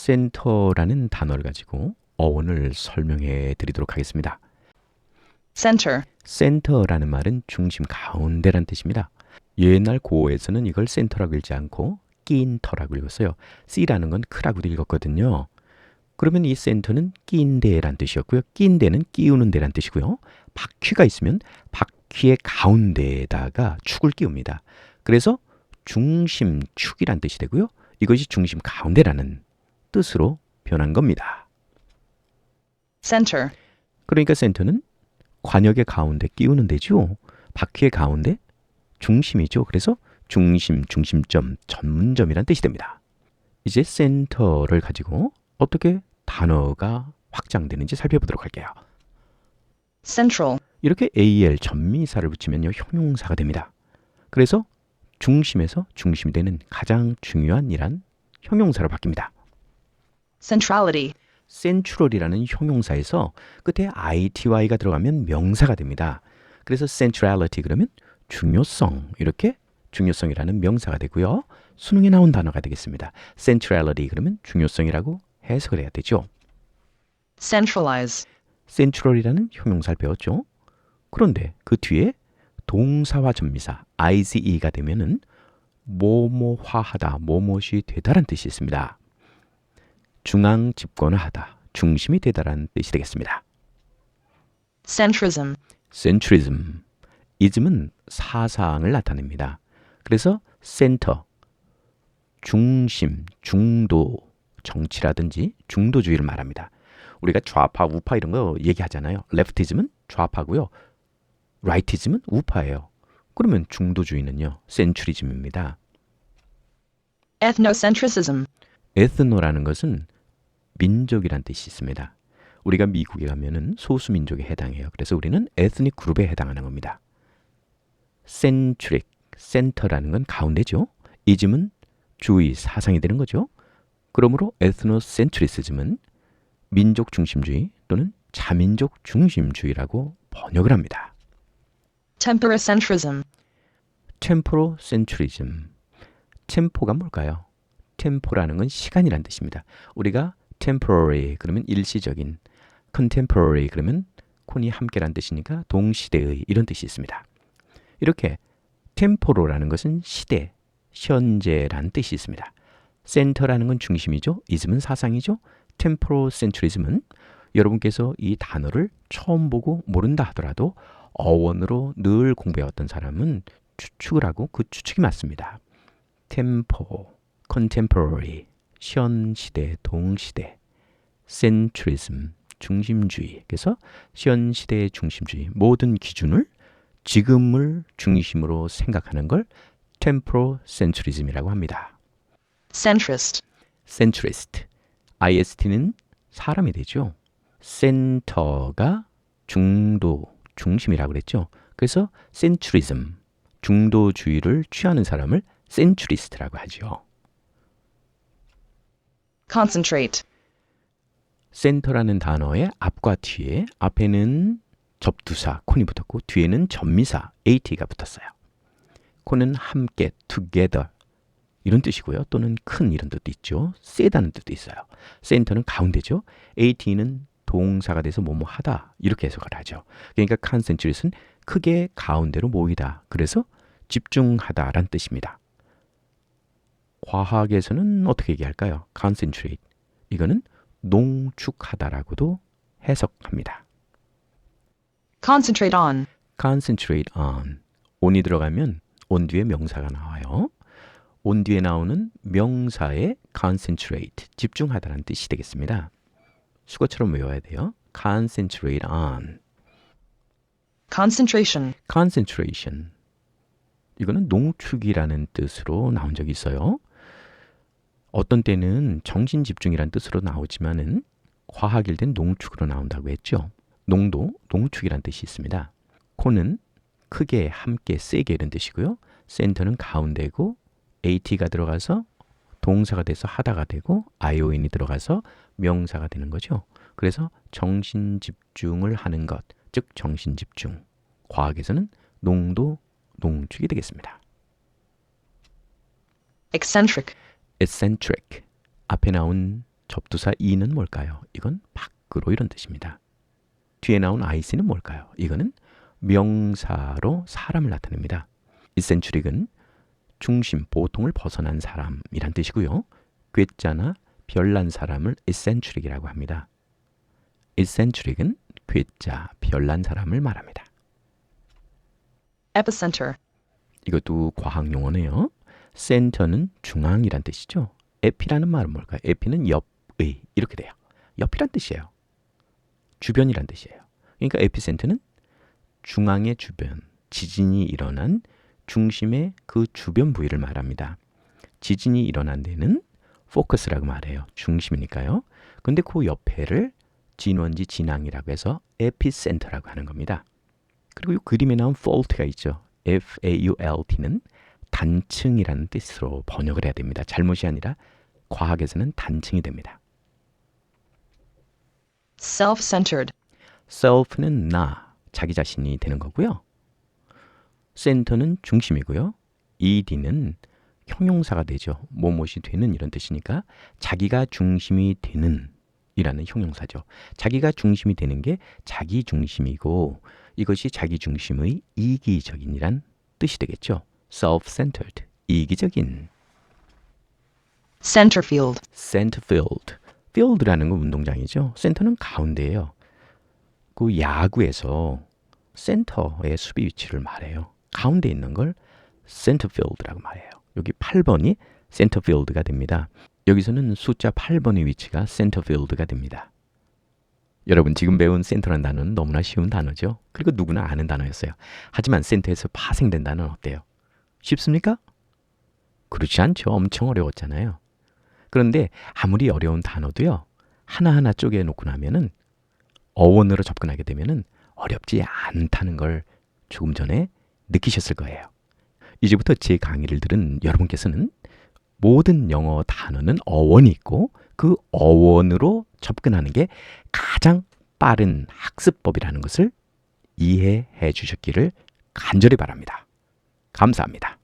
센터라는 단어를 가지고 어원을 설명해 드리도록 하겠습니다. center, 센터라는 말은 중심 가운데란 뜻입니다. 옛날 고어에서는 이걸 센터라고 읽지 않고 끼인 터라고 읽었어요. C라는 건 크라고도 읽었거든요. 그러면 이 센터는 끼인 데란 뜻이었고요. 끼인 데는 끼우는 데란 뜻이고요. 바퀴가 있으면 바퀴의 가운데에다가 축을 끼웁니다. 그래서 중심축이란 뜻이 되고요. 이것이 중심 가운데라는 뜻으로 변한 겁니다. center, 그러니까 센터는 관역의 가운데 끼우는 데죠. 바퀴의 가운데 중심이죠. 그래서 중심, 중심점, 전문점이란 뜻이 됩니다. 이제 센터를 가지고 어떻게 단어가 확장되는지 살펴보도록 할게요. central, 이렇게 AL 전미사를 붙이면요 형용사가 됩니다. 그래서 중심에서 중심이 되는 가장 중요한 이란 형용사로 바뀝니다. Centrality, central이라는 형용사에서 끝에 ity가 들어가면 명사가 됩니다. 그래서 centrality 그러면 중요성 이렇게 중요성이라는 명사가 되고요. 수능에 나온 단어가 되겠습니다. centrality 그러면 중요성이라고 해석을 해야 되죠. centralize, central이라는 형용사를 배웠죠. 그런데 그 뒤에 동사와 전미사 ize가 되면은 뭐뭐화하다, 뭐뭇이 되다란 뜻이 있습니다. 중앙 집권화하다, 중심이 되다라는 뜻이 되겠습니다. centrism, centrism, ism은 사상을 나타냅니다. 그래서 center, 중심, 중도, 정치라든지 중도주의를 말합니다. 우리가 좌파, 우파 이런 거 얘기하잖아요. leftism은 좌파고요. rightism은 우파예요. 그러면 중도주의는요, centrism입니다. ethnocentrism, ethno라는 것은 민족이란 뜻이 있습니다. 우리가 미국에 가면은 소수 민족에 해당해요. 그래서 우리는 에스닉 그룹에 해당하는 겁니다. centric, center라는 건 가운데죠. ism은 주의, 사상이 되는 거죠. 그러므로 ethnocentrism은 민족 중심주의 또는 자민족 중심주의라고 번역을 합니다. temporocentrism, temporocentrism. 템포가 뭘까요? 템포라는 건 시간이란 뜻입니다. 우리가 temporary 그러면 일시적인, contemporary 그러면 콘이 함께란 뜻이니까 동시대의 이런 뜻이 있습니다. 이렇게 템포로라는 것은 시대, 현재라는 뜻이 있습니다. 센터라는 건 중심이죠. ism은 사상이죠. temporocentrism은 여러분께서 이 단어를 처음 보고 모른다 하더라도 어원으로 늘 공부해왔던 사람은 추측을 하고 그 추측이 맞습니다. tempo, contemporary, 현 시대, 동시대, centrism, 중심주의. 그래서 현 시대의 중심주의 모든 기준을 지금을 중심으로 생각하는 걸 temporocentrism이라고 합니다. centrist, centrist, ist는 사람이 되죠. 센터가 중도, 중심이라고 그랬죠. 그래서 centrism, 중도주의를 취하는 사람을 centrist라고 하죠. Concentrate, 센터라는 단어의 앞과 뒤에 앞에는 접두사 콘이 붙었고 뒤에는 전미사 at가 붙었어요. 콘은 함께 together 이런 뜻이고요. 또는 큰 이런 뜻도 있죠. 세다는 뜻도 있어요. 센터는 가운데죠. at는 동사가 돼서 뭐뭐 하다 이렇게 해석을 하죠. 그러니까 concentrate는 크게 가운데로 모이다. 그래서 집중하다란 뜻입니다. 과학에서는 어떻게 얘기할까요? concentrate. 이거는 농축하다라고도 해석합니다. concentrate on, concentrate on. on이 들어가면 on 뒤에 명사가 나와요. on 뒤에 나오는 명사의 concentrate, 집중하다라는 뜻이 되겠습니다. 수거처럼 외워야 돼요. concentrate on. concentration, concentration. 이거는 농축이라는 뜻으로 나온 적이 있어요. 어떤 때는 정신 집중이라는 뜻으로 나오지만은 과학일 땐 농축으로 나온다고 했죠. 농도, 농축이라는 뜻이 있습니다. 코는 크게, 함께, 세게 이런 뜻이고요. 센터는 가운데고 at가 들어가서 동사가 돼서 하다가 되고 ion이 들어가서 명사가 되는 거죠. 그래서 정신 집중을 하는 것, 즉 정신 집중. 과학에서는 농도, 농축이 되겠습니다. eccentric, eccentric 앞에 나온 접두사 e는 뭘까요? 이건 밖으로 이런 뜻입니다. 뒤에 나온 IC는 뭘까요? 이거는 명사로 사람을 나타냅니다. 이센츄릭은 중심, 보통을 벗어난 사람이란 뜻이고요. 괴짜나 별난 사람을 이센츄릭이라고 합니다. 이센츄릭은 괴짜, 별난 사람을 말합니다. epicenter, 이것도 과학 용어네요. 센터는 중앙이란 뜻이죠. 에피라는 말은 뭘까요? 에피는 옆의 이렇게 돼요. 옆이란 뜻이에요. 주변이란 뜻이에요. 그러니까 에피센터는 중앙의 주변, 지진이 일어난 중심의 그 주변 부위를 말합니다. 지진이 일어난 데는 포커스라고 말해요. 중심이니까요. 근데 그 옆에를 진원지 진앙이라고 해서 에피센터라고 하는 겁니다. 그리고 이 그림에 나온 fault가 있죠. F-A-U-L-T는 단층이라는 뜻으로 번역을 해야 됩니다. 잘못이 아니라 과학에서는 단층이 됩니다. self-centered, self는 나, 자기 자신이 되는 거고요. center는 중심이고요. ed는 형용사가 되죠. 뭐뭇이 되는 이런 뜻이니까 자기가 중심이 되는 이라는 형용사죠. 자기가 중심이 되는 게 자기 중심이고 이것이 자기 중심의 이기적인이란 뜻이 되겠죠. Self-centered, 이기적인. center field, center field. field라는 건 운동장이죠. 센터는 가운데예요. 그 야구에서 센터의 수비 위치를 말해요. 가운데 있는 걸 center field라고 말해요. 여기 8번이 center field가 됩니다. 여기서는 숫자 8번의 위치가 center field가 됩니다. 여러분 지금 배운 센터라는 단어는 너무나 쉬운 단어죠. 그리고 누구나 아는 단어였어요. 하지만 센터에서 파생된 단어는 어때요? 쉽습니까? 그렇지 않죠. 엄청 어려웠잖아요. 그런데 아무리 어려운 단어도요. 하나하나 쪼개 놓고 나면은 어원으로 접근하게 되면은 어렵지 않다는 걸 조금 전에 느끼셨을 거예요. 이제부터 제 강의를 들은 여러분께서는 모든 영어 단어는 어원이 있고 그 어원으로 접근하는 게 가장 빠른 학습법이라는 것을 이해해 주셨기를 간절히 바랍니다. 감사합니다.